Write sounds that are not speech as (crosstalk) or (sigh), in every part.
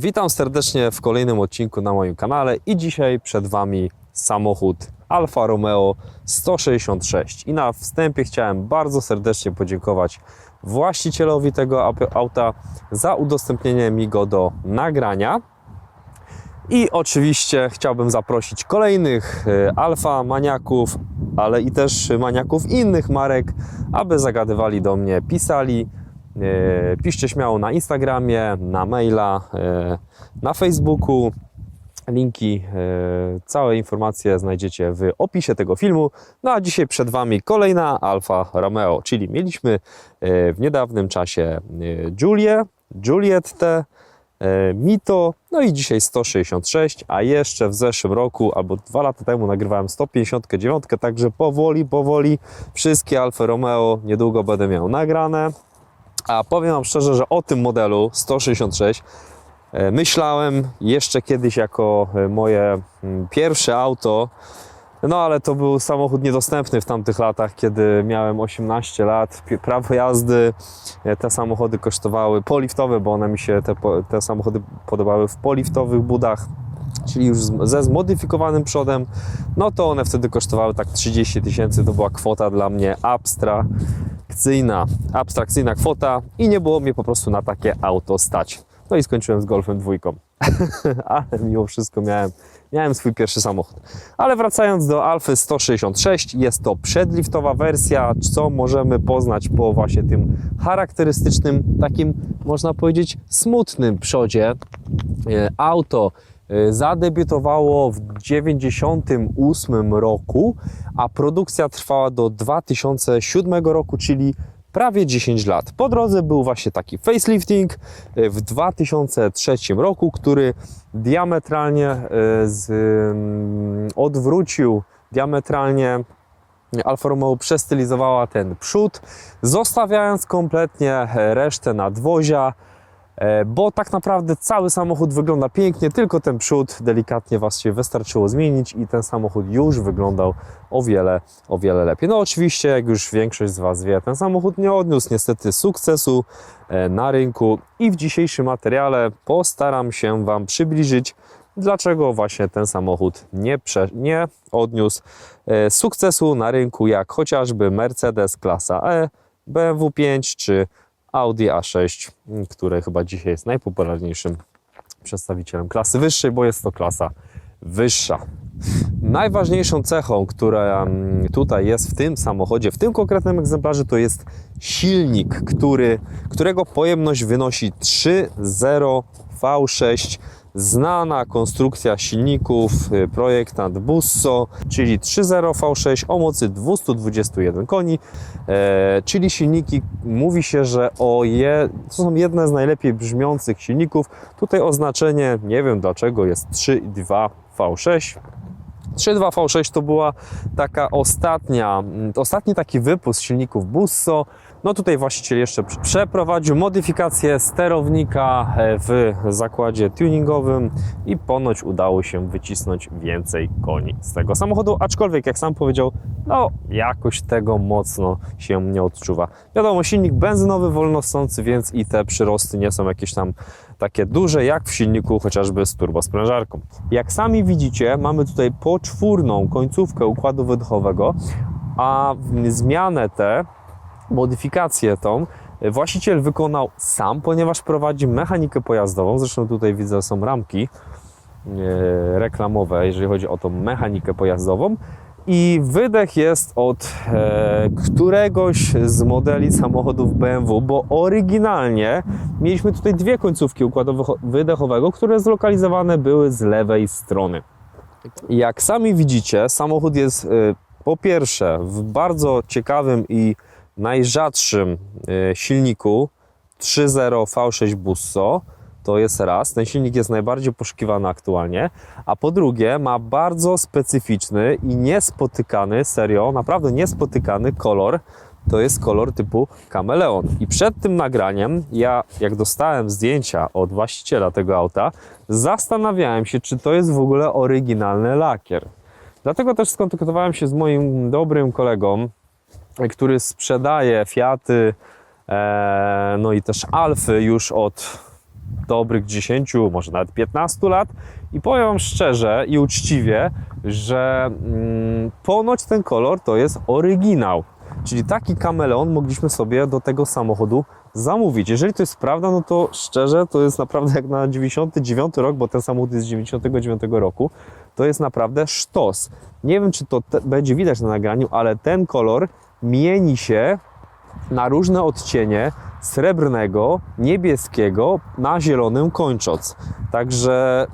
Witam serdecznie w kolejnym odcinku na moim kanale i dzisiaj przed Wami samochód Alfa Romeo 166. I na wstępie chciałem bardzo serdecznie podziękować właścicielowi tego auta za udostępnienie mi go do nagrania. I oczywiście chciałbym zaprosić kolejnych e, alfa maniaków, ale i też maniaków innych marek, aby zagadywali do mnie, pisali. E, Piszcie śmiało na Instagramie, na maila, e, na Facebooku. Linki, e, całe informacje znajdziecie w opisie tego filmu. No a dzisiaj przed Wami kolejna Alfa Romeo, czyli mieliśmy w niedawnym czasie Julię, Juliettę, e, Mito, no i dzisiaj 166, a jeszcze w zeszłym roku albo dwa lata temu nagrywałem 159, także powoli, powoli wszystkie Alfa Romeo niedługo będę miał nagrane. A powiem Wam szczerze, że o tym modelu 166 e, myślałem jeszcze kiedyś jako e, moje mm, pierwsze auto. No ale to był samochód niedostępny w tamtych latach, kiedy miałem 18 lat, prawo jazdy. E, Te samochody kosztowały poliftowe, bo one mi się, te, te samochody podobały w poliftowych budach, czyli już ze zmodyfikowanym przodem. No to one wtedy kosztowały tak 30 tysięcy, to była kwota dla mnie abstrakcyjna, abstrakcyjna kwota i nie było mnie po prostu na takie auto stać. No i skończyłem z Golfem dwójką. (laughs) Ale mimo wszystko miałem, miałem swój pierwszy samochód. Ale wracając do Alfy 166, jest to przedliftowa wersja, co możemy poznać po właśnie tym charakterystycznym, takim można powiedzieć smutnym przodzie. E, Auto zadebiutowało w 1998 roku, a produkcja trwała do 2007 roku, czyli prawie 10 lat. Po drodze był właśnie taki facelifting e, w 2003 roku, który diametralnie e, z, mm, odwrócił diametralnie Alfa Romeo przestylizowała ten przód, zostawiając kompletnie e, resztę nadwozia, e, bo tak naprawdę cały samochód wygląda pięknie, tylko ten przód delikatnie Was się wystarczyło zmienić i ten samochód już wyglądał o wiele, o wiele lepiej. No oczywiście, jak już większość z Was wie, ten samochód nie odniósł niestety sukcesu e, na rynku i w dzisiejszym materiale postaram się Wam przybliżyć, dlaczego właśnie ten samochód nie, prze, nie odniósł e, sukcesu na rynku, jak chociażby Mercedes klasa E, BMW 5 czy Audi A6, m, które chyba dzisiaj jest najpopularniejszym przedstawicielem klasy wyższej, bo jest to klasa wyższa. Najważniejszą cechą, która mm, tutaj jest w tym samochodzie, w tym konkretnym egzemplarzu, to jest silnik, który, którego pojemność wynosi 3.0 V6. Znana konstrukcja silników, y, projektant Busso, czyli 3.0 V6 o mocy 221 koni, e, czyli silniki, mówi się, że o je, to są jedne z najlepiej brzmiących silników. Tutaj oznaczenie, nie wiem dlaczego, jest 3.2 V6. 3.2 V6 to była taka ostatnia, mm, ostatni taki wypust silników Busso. No tutaj właściciel jeszcze prze- przeprowadził modyfikację sterownika e, w zakładzie tuningowym i ponoć udało się wycisnąć więcej koni z tego samochodu, aczkolwiek jak sam powiedział, no jakoś tego mocno się nie odczuwa. Wiadomo, silnik benzynowy, wolnosący, więc i te przyrosty nie są jakieś tam takie duże jak w silniku chociażby z turbosprężarką. Jak sami widzicie, mamy tutaj poczwórną końcówkę układu wydechowego, a zmianę tę, modyfikację tą, właściciel wykonał sam, ponieważ prowadzi mechanikę pojazdową. Zresztą tutaj widzę są ramki e, reklamowe, jeżeli chodzi o tą mechanikę pojazdową. I wydech jest od e, któregoś z modeli samochodów BMW, bo oryginalnie mieliśmy tutaj dwie końcówki układu wydechowego, które zlokalizowane były z lewej strony. Jak sami widzicie, samochód jest e, po pierwsze w bardzo ciekawym i najrzadszym e, silniku 3.0 V6 Busso. To jest raz, ten silnik jest najbardziej poszukiwany aktualnie, a po drugie ma bardzo specyficzny i niespotykany, serio, naprawdę niespotykany kolor. To jest kolor typu kameleon. I przed tym nagraniem, ja jak dostałem zdjęcia od właściciela tego auta, zastanawiałem się, czy to jest w ogóle oryginalny lakier. Dlatego też skontaktowałem się z moim dobrym kolegą, który sprzedaje Fiaty, e, no i też Alfy już od dobrych 10, może nawet 15 lat i powiem szczerze i uczciwie, że mm, ponoć ten kolor to jest oryginał. Czyli taki kameleon mogliśmy sobie do tego samochodu zamówić. Jeżeli to jest prawda, no to szczerze, to jest naprawdę jak na 99 rok, bo ten samochód jest z 99 roku, to jest naprawdę sztos. Nie wiem, czy to będzie widać na nagraniu, ale ten kolor mieni się na różne odcienie srebrnego, niebieskiego, na zielonym kończąc. Także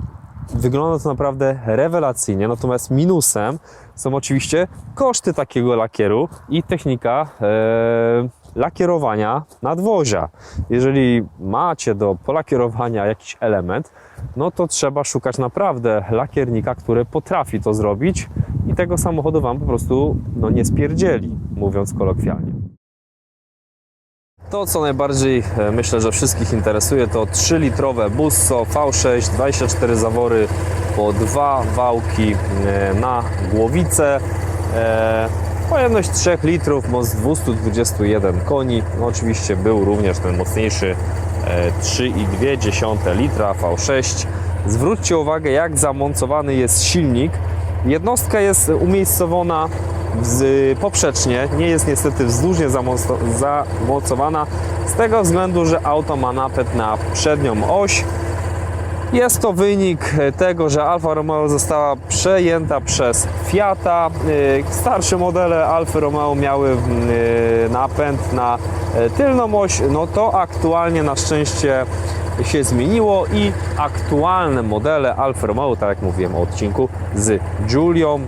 wygląda to naprawdę rewelacyjnie. Natomiast minusem są oczywiście koszty takiego lakieru i technika e, lakierowania nadwozia. Jeżeli macie do polakierowania jakiś element, no to trzeba szukać naprawdę lakiernika, który potrafi to zrobić i tego samochodu Wam po prostu no, nie spierdzieli, mówiąc kolokwialnie. To, co najbardziej e, myślę, że wszystkich interesuje, to 3-litrowe Busso V6, 24 zawory po dwa wałki e, na głowicę. E, Pojemność 3 litrów, moc 221 koni. No, oczywiście był również ten mocniejszy e, 3,2 litra V6. Zwróćcie uwagę, jak zamontowany jest silnik. Jednostka jest umiejscowiona poprzecznie, nie jest niestety wzdłużnie zamocowana z tego względu, że auto ma napęd na przednią oś. Jest to wynik tego, że Alfa Romeo została przejęta przez Fiata. Yy, Starsze modele Alfa Romeo miały yy, napęd na yy, tylną oś. No to aktualnie na szczęście się zmieniło i aktualne modele Alfa Romeo, tak jak mówiłem o odcinku z Giulią,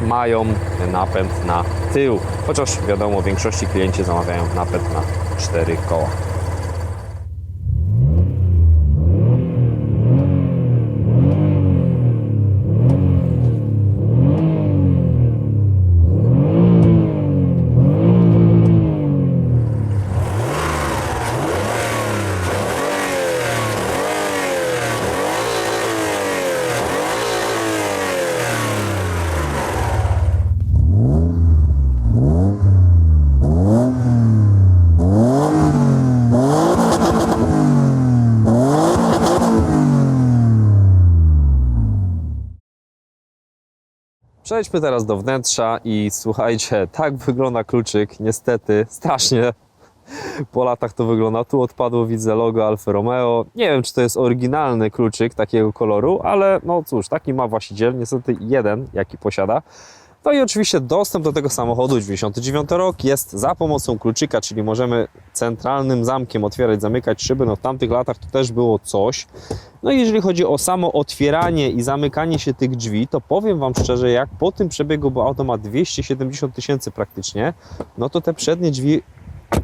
mają napęd na tył. Chociaż wiadomo, w większości klienci zamawiają napęd na cztery koła. Przejdźmy teraz do wnętrza i słuchajcie, tak wygląda kluczyk. Niestety, strasznie po latach to wygląda. Tu odpadło, widzę logo Alfa Romeo. Nie wiem, czy to jest oryginalny kluczyk takiego koloru, ale no cóż, taki ma właściciel, niestety jeden, jaki posiada. No i oczywiście dostęp do tego samochodu, 99 rok, jest za pomocą kluczyka, czyli możemy centralnym zamkiem otwierać, zamykać szyby. No w tamtych latach to też było coś. No i jeżeli chodzi o samo otwieranie i zamykanie się tych drzwi, to powiem Wam szczerze, jak po tym przebiegu, bo auto ma 270 tysięcy praktycznie, no to te przednie drzwi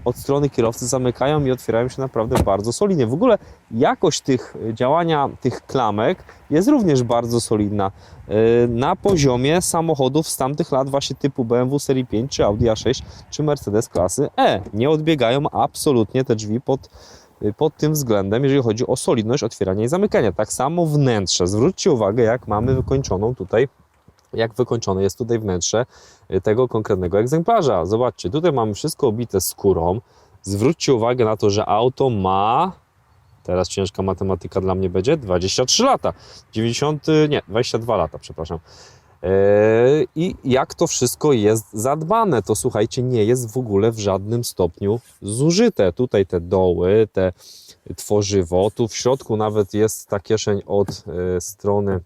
od strony kierowcy zamykają i otwierają się naprawdę bardzo solidnie. W ogóle jakość tych działania tych klamek jest również bardzo solidna. Yy, Na poziomie samochodów z tamtych lat właśnie typu BMW serii 5, czy Audi A6, czy Mercedes klasy E. Nie odbiegają absolutnie te drzwi pod, yy, pod tym względem, jeżeli chodzi o solidność otwierania i zamykania. Tak samo wnętrze. Zwróćcie uwagę, jak mamy wykończoną tutaj jak wykończone jest tutaj wnętrze y, tego konkretnego egzemplarza. Zobaczcie, tutaj mamy wszystko obite skórą. Zwróćcie uwagę na to, że auto ma, teraz ciężka matematyka dla mnie będzie, 23 lata. 90, nie, 22 lata, przepraszam. Yy, I jak to wszystko jest zadbane, to słuchajcie, nie jest w ogóle w żadnym stopniu zużyte. Tutaj te doły, te tworzywo, tu w środku nawet jest ta kieszeń od y, strony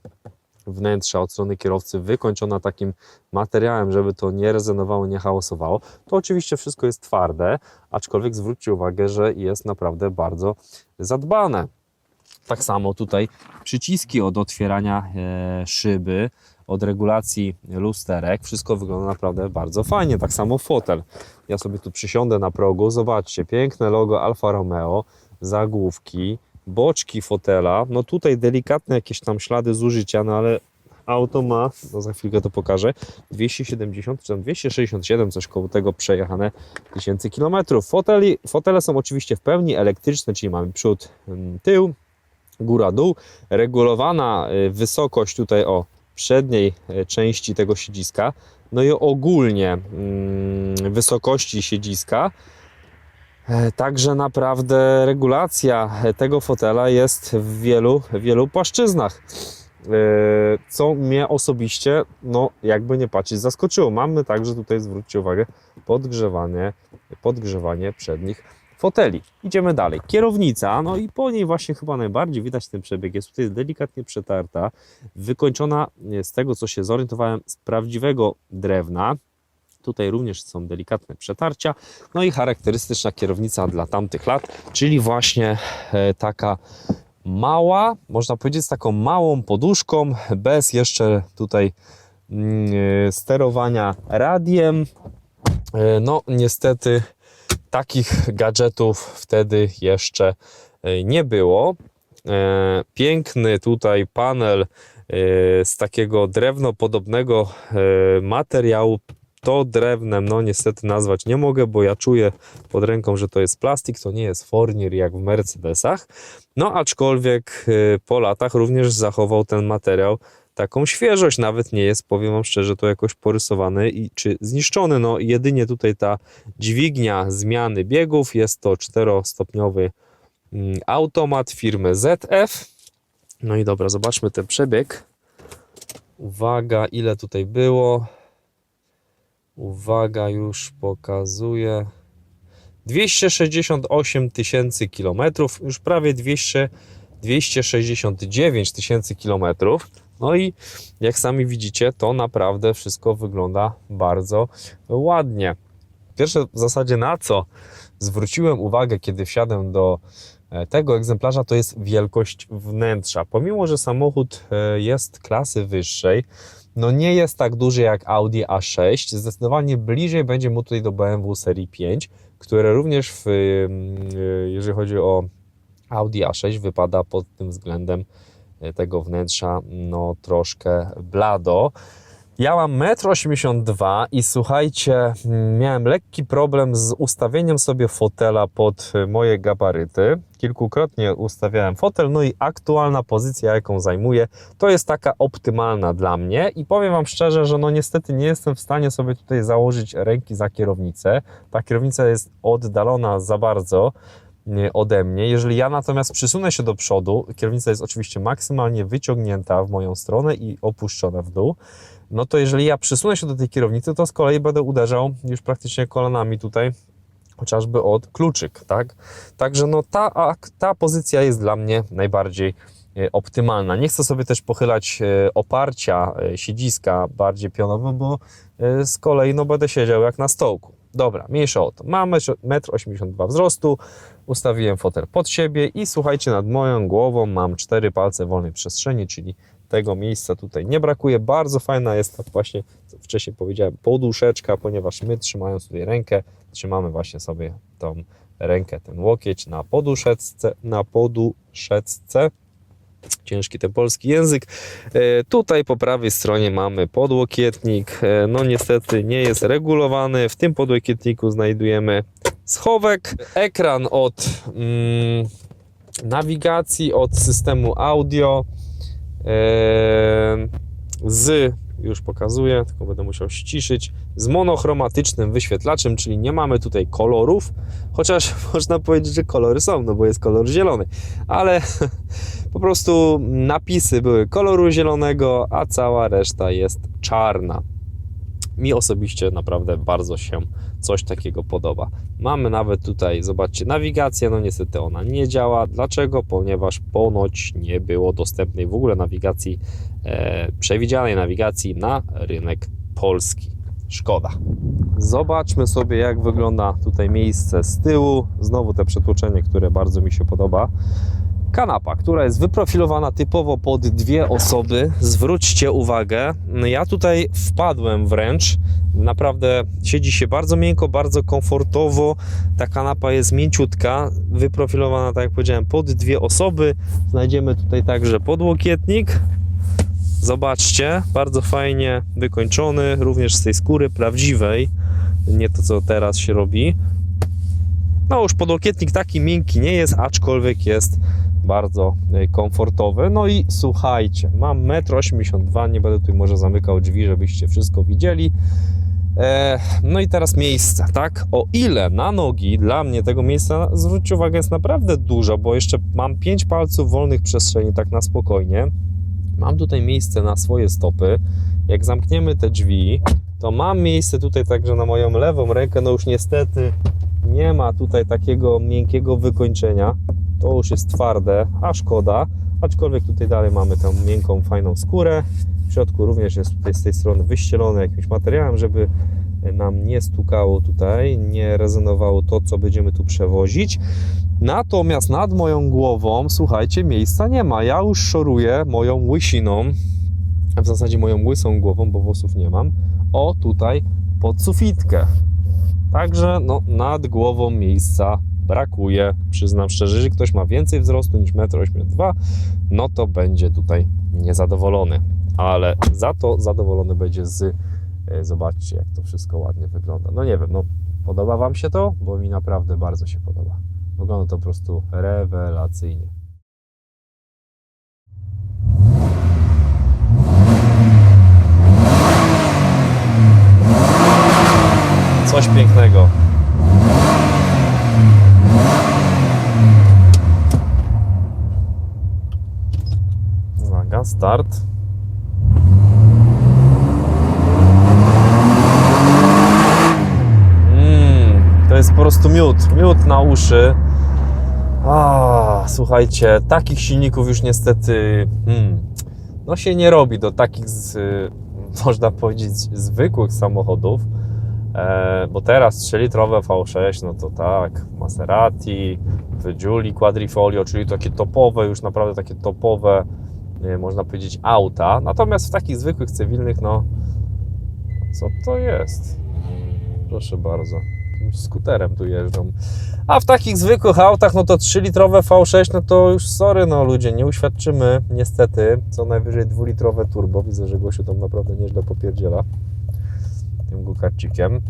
wnętrza od strony kierowcy wykończona takim materiałem, żeby to nie rezonowało, nie hałasowało, to oczywiście wszystko jest twarde, aczkolwiek zwróćcie uwagę, że jest naprawdę bardzo zadbane. Tak samo tutaj przyciski od otwierania e, szyby, od regulacji lusterek, wszystko wygląda naprawdę bardzo fajnie. Tak samo fotel. Ja sobie tu przysiądę na progu, zobaczcie, piękne logo Alfa Romeo, zagłówki, boczki fotela, no tutaj delikatne jakieś tam ślady zużycia, no ale auto ma, no za chwilkę to pokażę, 270 czy tam 267, coś koło tego przejechane tysięcy kilometrów. Foteli, fotele są oczywiście w pełni elektryczne, czyli mamy przód, mm, tył, góra, dół, regulowana y, wysokość tutaj o przedniej y, części tego siedziska, no i ogólnie mm, wysokości siedziska Także naprawdę regulacja e, tego fotela jest w wielu, wielu płaszczyznach. E, Co mnie osobiście, no jakby nie patrzeć, zaskoczyło. Mamy także tutaj, zwróćcie uwagę, podgrzewanie, podgrzewanie przednich foteli. Idziemy dalej. Kierownica, no i po niej właśnie chyba najbardziej widać ten przebieg. Jest tutaj delikatnie przetarta, wykończona e, z tego, co się zorientowałem, z prawdziwego drewna. Tutaj również są delikatne przetarcia. No i charakterystyczna kierownica dla tamtych lat, czyli właśnie e, taka mała, można powiedzieć z taką małą poduszką, bez jeszcze tutaj mm, e, sterowania radiem. E, No niestety takich gadżetów wtedy jeszcze nie było. Piękny tutaj panel z takiego drewnopodobnego materiału. To drewnem, no niestety nazwać nie mogę, bo ja czuję pod ręką, że to jest plastik, to nie jest fornir jak w Mercedesach. No aczkolwiek e, po latach również zachował ten materiał taką świeżość, nawet nie jest, powiem Wam szczerze, to jakoś porysowany i czy zniszczony. No jedynie tutaj ta dźwignia zmiany biegów, jest to czterostopniowy mm, automat firmy ZF. No i dobra, zobaczmy ten przebieg. Uwaga, ile tutaj było. Uwaga, już pokazuję. 268 tysięcy kilometrów, już prawie 200, 269 tysięcy kilometrów. No i jak sami widzicie, to naprawdę wszystko wygląda bardzo ładnie. Pierwsze w zasadzie na co zwróciłem uwagę, kiedy wsiadłem do e, tego egzemplarza, to jest wielkość wnętrza. Pomimo, że samochód e, jest klasy wyższej, no nie jest tak duży jak Audi A6, zdecydowanie bliżej będzie mu tutaj do BMW serii 5, które również, w, mm, e, jeżeli chodzi o Audi A6, wypada pod tym względem e, tego wnętrza no troszkę blado. Ja mam 1,82 m i słuchajcie, mm, miałem lekki problem z ustawieniem sobie fotela pod y, moje gabaryty. Kilkukrotnie ustawiałem fotel, no i aktualna pozycja, jaką zajmuję, to jest taka optymalna dla mnie i powiem Wam szczerze, że no niestety nie jestem w stanie sobie tutaj założyć ręki za kierownicę. Ta kierownica jest oddalona za bardzo ode mnie. Jeżeli ja natomiast przysunę się do przodu, kierownica jest oczywiście maksymalnie wyciągnięta w moją stronę i opuszczona w dół, no to jeżeli ja przysunę się do tej kierownicy, to z kolei będę uderzał już praktycznie kolanami tutaj, chociażby od kluczyk, tak? Także no ta, ta pozycja jest dla mnie najbardziej e, optymalna. Nie chcę sobie też pochylać e, oparcia e, siedziska bardziej pionowo, bo z kolei no będę siedział jak na stołku. Dobra, mniejsza o to. Mam 1,82 m wzrostu, ustawiłem fotel pod siebie i słuchajcie, nad moją głową mam cztery palce wolnej przestrzeni, czyli tego miejsca tutaj nie brakuje. Bardzo fajna jest ta właśnie, co wcześniej powiedziałem, poduszeczka, ponieważ my trzymając tutaj rękę, trzymamy właśnie sobie tą rękę, ten łokieć na poduszeczce, na poduszeczce. Ciężki ten polski język. E, Tutaj po prawej stronie mamy podłokietnik. E, No niestety nie jest regulowany. W tym podłokietniku znajdujemy schowek, ekran od mm, nawigacji, od systemu audio z, już pokazuję, tylko będę musiał ściszyć, z monochromatycznym wyświetlaczem, czyli nie mamy tutaj kolorów, chociaż (laughs) można powiedzieć, że kolory są, no bo jest kolor zielony, ale (laughs) po prostu napisy były koloru zielonego, a cała reszta jest czarna. Mi osobiście naprawdę bardzo się coś takiego podoba. Mamy nawet tutaj, zobaczcie, nawigację, no niestety ona nie działa. Dlaczego? Ponieważ ponoć nie było dostępnej w ogóle nawigacji, e, przewidzianej nawigacji na rynek polski. Szkoda. Zobaczmy sobie, jak wygląda tutaj miejsce z tyłu. Znowu te przetłoczenie, które bardzo mi się podoba. Kanapa, która jest wyprofilowana typowo pod dwie osoby. Zwróćcie uwagę, ja tutaj wpadłem wręcz. Naprawdę siedzi się bardzo miękko, bardzo komfortowo. Ta kanapa jest mięciutka, wyprofilowana, tak jak powiedziałem, pod dwie osoby. Znajdziemy tutaj także podłokietnik. Zobaczcie, bardzo fajnie wykończony, również z tej skóry prawdziwej, nie to co teraz się robi. No już podłokietnik taki miękki nie jest, aczkolwiek jest bardzo e, komfortowy. No i słuchajcie, mam 1,82 m, nie będę tutaj może zamykał drzwi, żebyście wszystko widzieli. E, no i teraz miejsce, tak? O ile na nogi dla mnie tego miejsca, zwróćcie uwagę, jest naprawdę dużo, bo jeszcze mam 5 palców wolnych przestrzeni, tak na spokojnie. Mam tutaj miejsce na swoje stopy. Jak zamkniemy te drzwi, to mam miejsce tutaj także na moją lewą rękę. No już niestety nie ma tutaj takiego miękkiego wykończenia. To już jest twarde, a szkoda. Aczkolwiek tutaj dalej mamy tą miękką, fajną skórę. W środku również jest tutaj z tej strony wyścielone jakimś materiałem, żeby nam nie stukało tutaj, nie rezonowało to, co będziemy tu przewozić. Natomiast nad moją głową, słuchajcie, miejsca nie ma. Ja już szoruję moją łysiną, a w zasadzie moją łysą głową, bo włosów nie mam, o tutaj pod sufitkę. Także no, nad głową miejsca brakuje. Przyznam szczerze, że ktoś ma więcej wzrostu niż 1,82 m, no to będzie tutaj niezadowolony. Ale za to zadowolony będzie z. e, Zobaczcie, jak to wszystko ładnie wygląda. No nie wiem, no podoba Wam się to? Bo mi naprawdę bardzo się podoba. Wygląda to po prostu rewelacyjnie. Coś pięknego. Start. Mm, to jest po prostu miód. Miód na uszy. A, słuchajcie, takich silników już niestety hmm, no się nie robi do takich, z, (laughs) można powiedzieć, zwykłych samochodów. E, bo teraz 3-litrowe V6, no to tak, Maserati, Giuli Quadrifoglio, czyli takie topowe, już naprawdę takie topowe, można powiedzieć, auta. Natomiast w takich zwykłych, cywilnych, no co to jest? Proszę bardzo, jakimś skuterem tu jeżdżą. A w takich zwykłych autach, no to 3-litrowe V6, no to już sorry, no ludzie, nie uświadczymy niestety, co najwyżej 2-litrowe turbo. Widzę, że Gosiu tam naprawdę nieźle popierdziela tym gukarcikiem.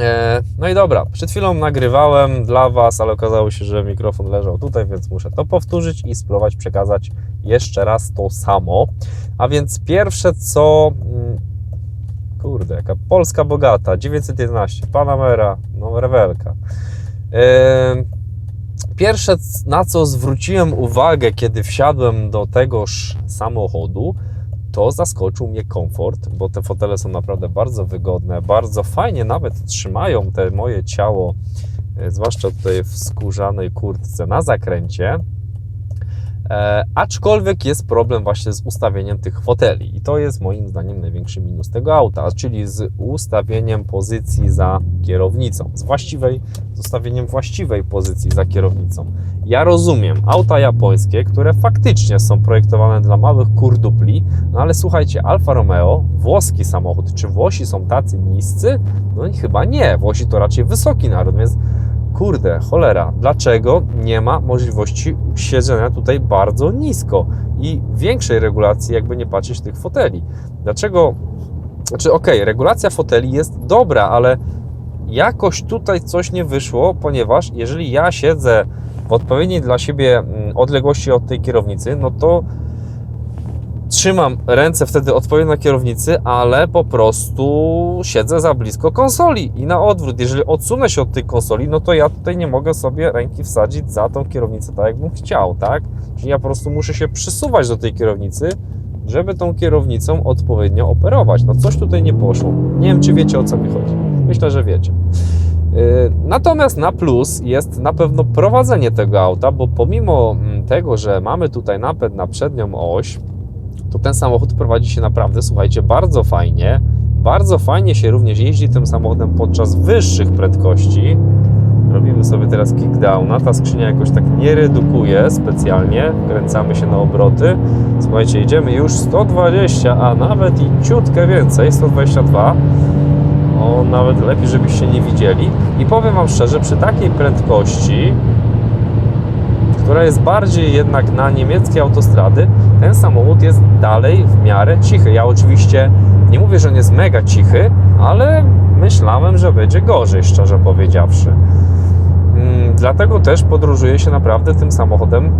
E, No i dobra, przed chwilą nagrywałem dla Was, ale okazało się, że mikrofon leżał tutaj, więc muszę to powtórzyć i spróbować przekazać jeszcze raz to samo. A więc pierwsze co... mm, Kurde, jaka Polska bogata, 911, Panamera, no rewelka. Pierwsze, na co zwróciłem uwagę, kiedy wsiadłem do tegoż samochodu, to zaskoczył mnie komfort, bo te fotele są naprawdę bardzo wygodne, bardzo fajnie nawet trzymają te moje ciało, e, zwłaszcza tutaj w skórzanej kurtce na zakręcie. E, aczkolwiek jest problem właśnie z ustawieniem tych foteli i to jest moim zdaniem największy minus tego auta, czyli z ustawieniem pozycji za kierownicą, z właściwej, z ustawieniem właściwej pozycji za kierownicą. Ja rozumiem auta japońskie, które faktycznie są projektowane dla małych kurdupli, no ale słuchajcie, Alfa Romeo, włoski samochód, czy Włosi są tacy niscy? No chyba nie, Włosi to raczej wysoki naród, więc kurde, cholera, dlaczego nie ma możliwości siedzenia tutaj bardzo nisko i większej regulacji, jakby nie patrzeć tych foteli? Dlaczego, znaczy okej, regulacja foteli jest dobra, ale jakoś tutaj coś nie wyszło, ponieważ jeżeli ja siedzę w odpowiedniej dla siebie mm, odległości od tej kierownicy, no to trzymam ręce wtedy odpowiednio na kierownicy, ale po prostu siedzę za blisko konsoli i na odwrót. Jeżeli odsunę się od tej konsoli, no to ja tutaj nie mogę sobie ręki wsadzić za tą kierownicę tak, jakbym chciał, tak? Czyli ja po prostu muszę się przysuwać do tej kierownicy, żeby tą kierownicą odpowiednio operować. No coś tutaj nie poszło. Nie wiem, czy wiecie o co mi chodzi. Myślę, że wiecie. Yy, Natomiast na plus jest na pewno prowadzenie tego auta, bo pomimo mm, tego, że mamy tutaj napęd na przednią oś, to ten samochód prowadzi się naprawdę, słuchajcie, bardzo fajnie. Bardzo fajnie się również jeździ tym samochodem podczas wyższych prędkości. Robimy sobie teraz kickdowna. Ta skrzynia jakoś tak nie redukuje specjalnie. Wkręcamy się na obroty. Słuchajcie, idziemy już 120, a nawet i ciutkę więcej, 122. O, nawet lepiej, żebyście nie widzieli. I powiem Wam szczerze, przy takiej prędkości, która jest bardziej jednak na niemieckie autostrady, ten samochód jest dalej w miarę cichy. Ja oczywiście nie mówię, że on jest mega cichy, ale myślałem, że będzie gorzej, szczerze powiedziawszy. Mm, Dlatego też podróżuje się naprawdę tym samochodem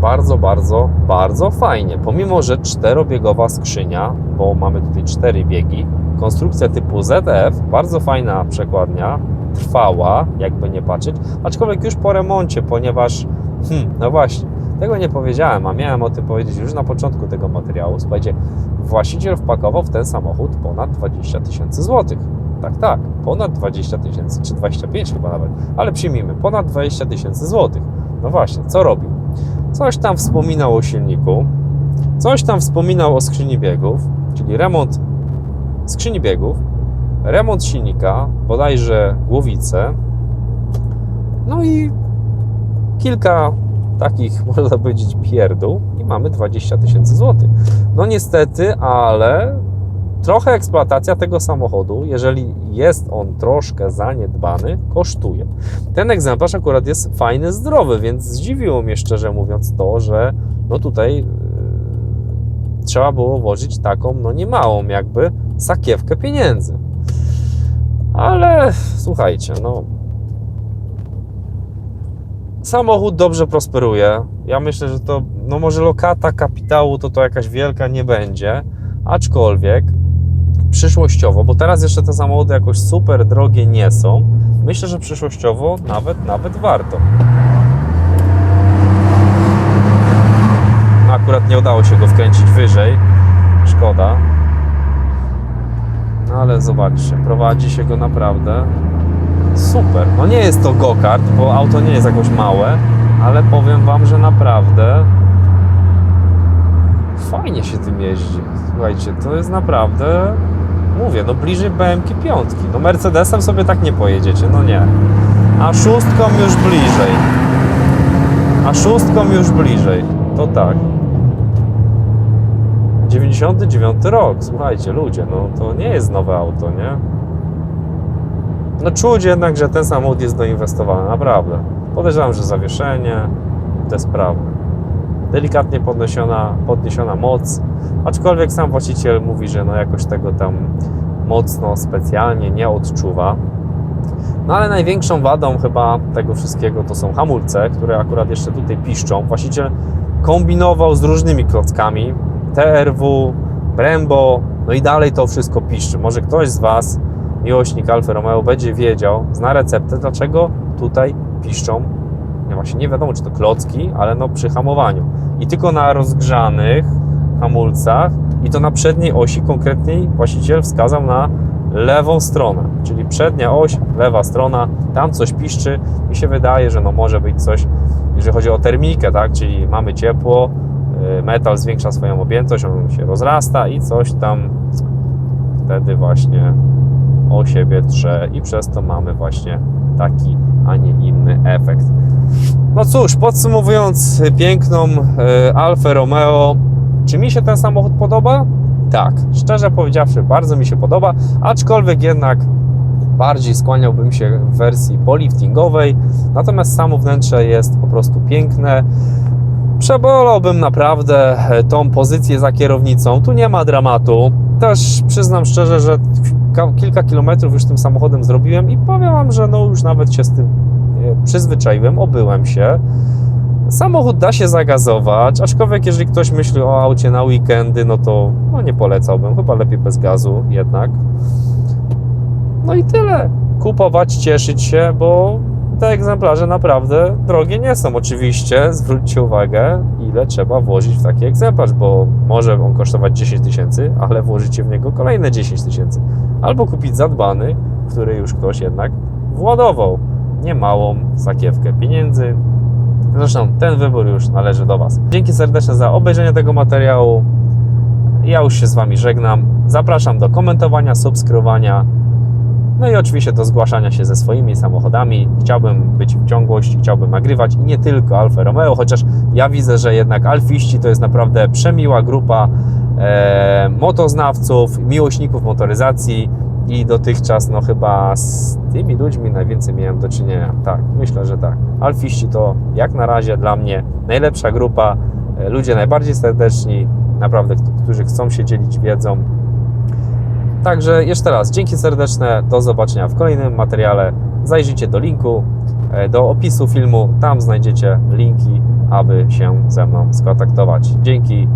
bardzo, bardzo, bardzo fajnie. Pomimo, że czterobiegowa skrzynia, bo mamy tutaj cztery biegi, konstrukcja typu ZF, bardzo fajna przekładnia, trwała, jakby nie patrzeć, aczkolwiek już po remoncie, ponieważ, hmm, no właśnie, tego nie powiedziałem, a miałem o tym powiedzieć już na początku tego materiału. Słuchajcie, właściciel wpakował w ten samochód ponad 20 tysięcy złotych. Tak, tak, ponad 20 tysięcy, czy 25 chyba nawet, ale przyjmijmy, ponad 20 tysięcy złotych. No właśnie, co robił? Coś tam wspominał o silniku, coś tam wspominał o skrzyni biegów, czyli remont skrzyni biegów, remont silnika, bodajże głowice, no i kilka takich, (laughs) można powiedzieć, pierdół i mamy 20 tysięcy złotych. No niestety, ale trochę eksploatacja tego samochodu, jeżeli jest on troszkę zaniedbany, kosztuje. Ten egzemplarz akurat jest fajny, zdrowy, więc zdziwiło mnie szczerze mówiąc to, że no tutaj yy, trzeba było włożyć taką, no niemałą jakby sakiewkę pieniędzy. Ale słuchajcie, no samochód dobrze prosperuje. Ja myślę, że to, no może lokata kapitału to to jakaś wielka nie będzie, aczkolwiek przyszłościowo, bo teraz jeszcze te samochody jakoś super drogie nie są, myślę, że przyszłościowo nawet, nawet warto. No akurat nie udało się go wkręcić wyżej, szkoda. No ale zobaczcie, prowadzi się go naprawdę super. No nie jest to go-kart, bo auto nie jest jakoś małe, ale powiem Wam, że naprawdę fajnie się tym jeździ. Słuchajcie, to jest naprawdę, mówię, no bliżej BMK piątki. No Mercedesem sobie tak nie pojedziecie, no nie. A szóstką już bliżej. A szóstką już bliżej. To tak. 99 rok, słuchajcie, ludzie, no to nie jest nowe auto, nie? No czuć jednak, że ten samochód jest doinwestowany, naprawdę. Podejrzewam, że zawieszenie, te sprawy. Delikatnie podniesiona, podniesiona moc, aczkolwiek sam właściciel mówi, że no jakoś tego tam mocno, specjalnie nie odczuwa. No ale największą wadą chyba tego wszystkiego to są hamulce, które akurat jeszcze tutaj piszczą. Właściciel kombinował z różnymi klockami, TRW, Brembo, no i dalej to wszystko piszczy. Może ktoś z Was miłośnik Alfa Romeo będzie wiedział, zna receptę, dlaczego tutaj piszczą, no właśnie nie wiadomo czy to klocki, ale no przy hamowaniu. I tylko na rozgrzanych hamulcach i to na przedniej osi konkretniej właściciel wskazał na lewą stronę, czyli przednia oś, lewa strona, tam coś piszczy i się wydaje, że no może być coś, jeżeli chodzi o termikę, tak, czyli mamy ciepło, y, metal zwiększa swoją objętość, on się rozrasta i coś tam wtedy właśnie o siebie trze i przez to mamy właśnie taki, a nie inny efekt. No cóż, podsumowując piękną e, Alfa Romeo, czy mi się ten samochód podoba? Tak, szczerze powiedziawszy, bardzo mi się podoba, aczkolwiek jednak bardziej skłaniałbym się w wersji poliftingowej, natomiast samo wnętrze jest po prostu piękne. Przebolałbym naprawdę e, tą pozycję za kierownicą. Tu nie ma dramatu. Też przyznam szczerze, że kilka kilometrów już tym samochodem zrobiłem i powiem Wam, że no już nawet się z tym przyzwyczaiłem, obyłem się. Samochód da się zagazować, aczkolwiek jeżeli ktoś myśli o aucie na weekendy, no to no nie polecałbym, chyba lepiej bez gazu jednak. No i tyle. Kupować, cieszyć się, bo te egzemplarze naprawdę drogie nie są. Oczywiście zwróćcie uwagę, ile trzeba włożyć w taki egzemplarz, bo może on kosztować 10 tysięcy, ale włożycie w niego kolejne 10 tysięcy. Albo kupić zadbany, który już ktoś jednak władował niemałą sakiewkę pieniędzy. Zresztą ten wybór już należy do Was. Dzięki serdeczne za obejrzenie tego materiału. Ja już się z Wami żegnam. Zapraszam do komentowania, subskrybowania. No i oczywiście do zgłaszania się ze swoimi samochodami. Chciałbym być w ciągłości, chciałbym nagrywać i nie tylko Alfa Romeo, chociaż ja widzę, że jednak alfiści to jest naprawdę przemiła grupa e, motoznawców, miłośników motoryzacji i dotychczas no chyba z tymi ludźmi najwięcej miałem do czynienia. Tak, myślę, że tak. Alfiści to jak na razie dla mnie najlepsza grupa, e, ludzie najbardziej serdeczni, naprawdę, którzy chcą się dzielić wiedzą, Także jeszcze raz dzięki serdeczne, do zobaczenia w kolejnym materiale. Zajrzyjcie do linku, e, do opisu filmu, tam znajdziecie linki, aby się ze mną skontaktować. Dzięki.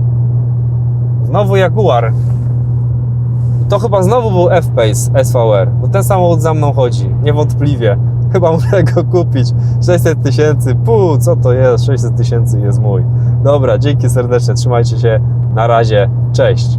Znowu Jaguar. To chyba znowu był F-Pace SVR, bo ten samochód za mną chodzi, niewątpliwie. Chyba muszę go kupić. 600 tysięcy, pół, co to jest? 600 tysięcy jest mój. Dobra, dzięki serdecznie, trzymajcie się, na razie, cześć.